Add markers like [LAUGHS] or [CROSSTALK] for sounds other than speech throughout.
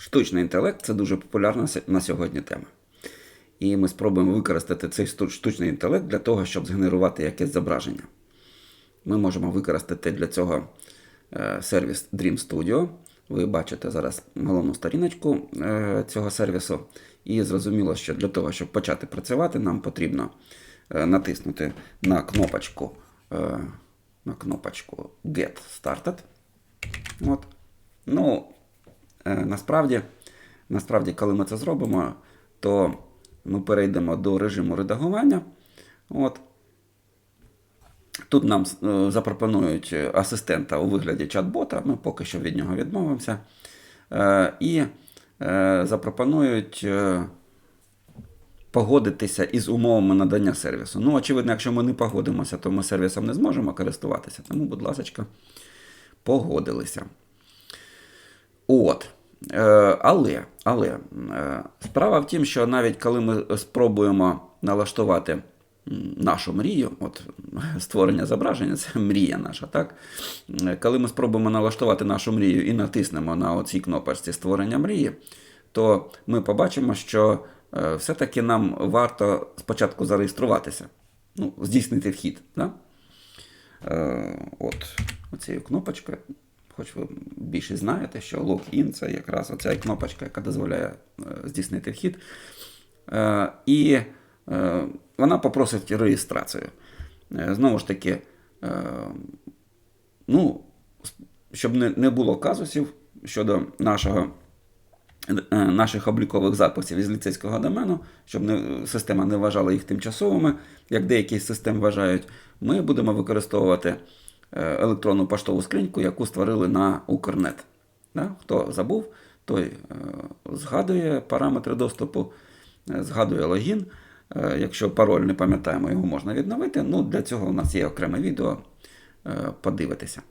Штучний інтелект це дуже популярна на сьогодні тема. І ми спробуємо використати цей штучний інтелект для того, щоб згенерувати якесь зображення. Ми можемо використати для цього е, сервіс Dream Studio. Ви бачите зараз головну сторіночку е, цього сервісу. І зрозуміло, що для того, щоб почати працювати, нам потрібно е, натиснути на кнопочку, на кнопочку Get Started. От. Ну, насправді, насправді, коли ми це зробимо, то ми перейдемо до режиму редагування. От. Тут нам е, запропонують асистента у вигляді чат-бота, ми поки що від нього відмовимося. Е, І е, запропонують е, погодитися із умовами надання сервісу. Ну, очевидно, якщо ми не погодимося, то ми сервісом не зможемо користуватися. Тому, будь ласка, погодилися. От. Е, але але е, справа в тім, що навіть коли ми спробуємо налаштувати нашу мрію, от [LAUGHS] створення зображення це мрія наша, так? Е, Коли ми спробуємо налаштувати нашу мрію і натиснемо на оцій кнопочці створення мрії, то ми побачимо, що все-таки нам варто спочатку зареєструватися, ну, здійснити вхід. Да? От оцією кнопочкою. Хоч ви більше знаєте, що логін це якраз оця кнопочка, яка дозволяє е, здійснити вхід. Е, і е, вона попросить реєстрацію. Знову ж таки, ну, щоб не, було казусів щодо нашого наших облікових записів із ліцейського домену, щоб не, система не вважала їх тимчасовими, як деякі системи вважають, ми будемо використовувати електронну поштову скриньку, яку створили на Укрнет. Хто забув, той е, згадує параметри доступу, е, згадує логін. Е, Якщо пароль не пам'ятаємо, його можна відновити. Ну, для цього у нас є окреме відео, е, подивитися.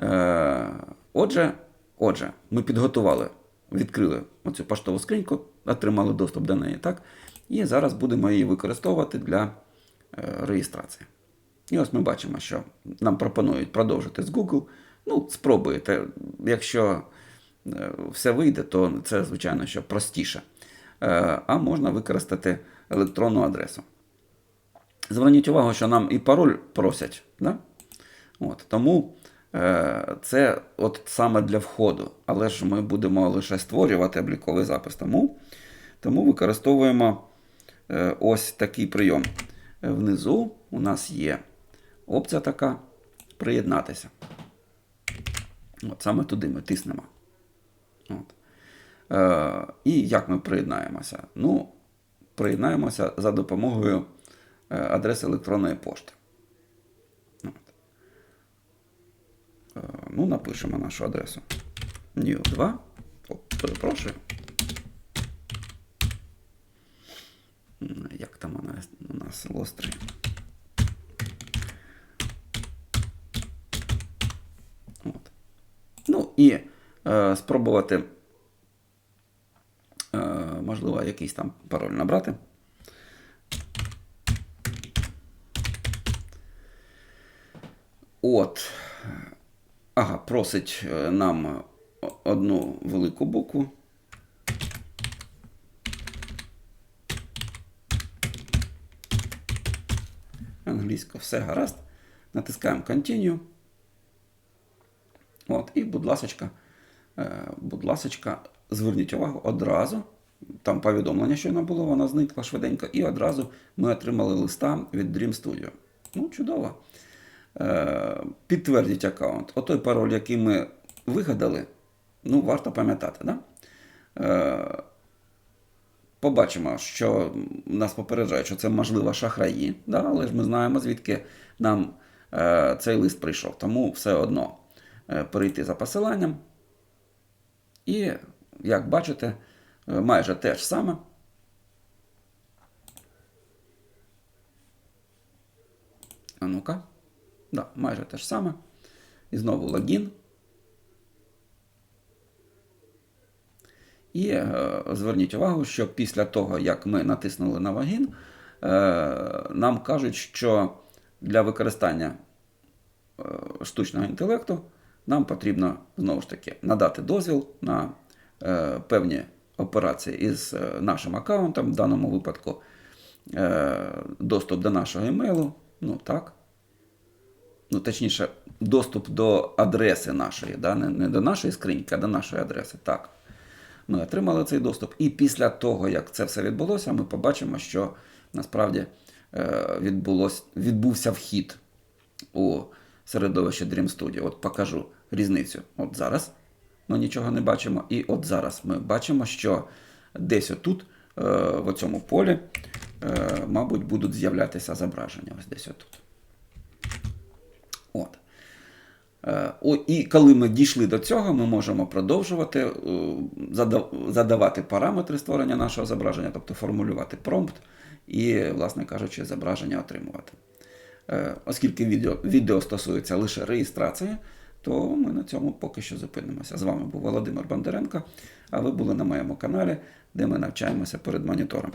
Е, Отже, отже, ми підготували, відкрили оцю поштову скриньку, отримали доступ до неї, так? І зараз будемо її використовувати для е, реєстрації. І ось ми бачимо, що нам пропонують продовжити з Google. Ну, спробуйте. Якщо е, все вийде, то це, звичайно, що простіше. Е, А можна використати електронну адресу. Зверніть увагу, що нам і пароль просять. Да? От, тому е, це от саме для входу. Але ж ми будемо лише створювати обліковий запис. Тому, тому використовуємо е, ось такий прийом. Е, Внизу у нас є опція така приєднатися. От саме туди ми тиснемо. От. Е, і як ми приєднаємося? Ну, приєднаємося за допомогою е, адреси електронної пошти. От. Е, ну, напишемо нашу адресу. New 2. О, перепрошую. Як там нас, у нас лострий? От. Ну і е, спробувати, е, можливо, якийсь там пароль набрати. От. Ага, просить е, нам одну велику букву. Англійська все гаразд. Натискаємо Continue. І, будь ласочка, е, будь ласочка, зверніть увагу одразу. Там повідомлення щойно було, воно зникло швиденько, і одразу ми отримали листа від Dream Studio. Ну, чудово. Е, підтвердіть аккаунт. Отой пароль, який ми вигадали, ну, варто пам'ятати. Да? Е, побачимо, що нас попереджають, що це можливо шахраї, да? але ж ми знаємо, звідки нам цей лист прийшов. Тому все одно перейти за посиланням. І, як бачите, е, майже те ж саме. А ну-ка. Да, майже те ж саме. І знову логін. І е, зверніть увагу, що після того, як ми натиснули на логін, е, нам кажуть, що для використання е, штучного інтелекту нам потрібно знову ж таки надати дозвіл на е, певні операції із е, нашим аккаунтом, в даному випадку е, доступ до нашого емейлу, ну так. Ну, точніше, доступ до адреси нашої, да? не, не до нашої скриньки, а до нашої адреси. Так. Ми отримали цей доступ. І після того, як це все відбулося, ми побачимо, що насправді е, відбулось, відбувся вхід у середовище Dream Studio. От покажу різницю. От зараз ми нічого не бачимо, і от зараз ми бачимо, що десь отут, е, в цьому полі, е, мабуть, будуть з'являтися зображення. Ось десь отут. От. Е, о, І коли ми дійшли до цього, ми можемо продовжувати задавати параметри створення нашого зображення, тобто формулювати промпт і, власне кажучи, зображення отримувати. Оскільки відео, відео стосується лише реєстрації, то ми на цьому поки що зупинимося. З вами був Володимир Бондаренко, а ви були на моєму каналі, де ми навчаємося перед монітором.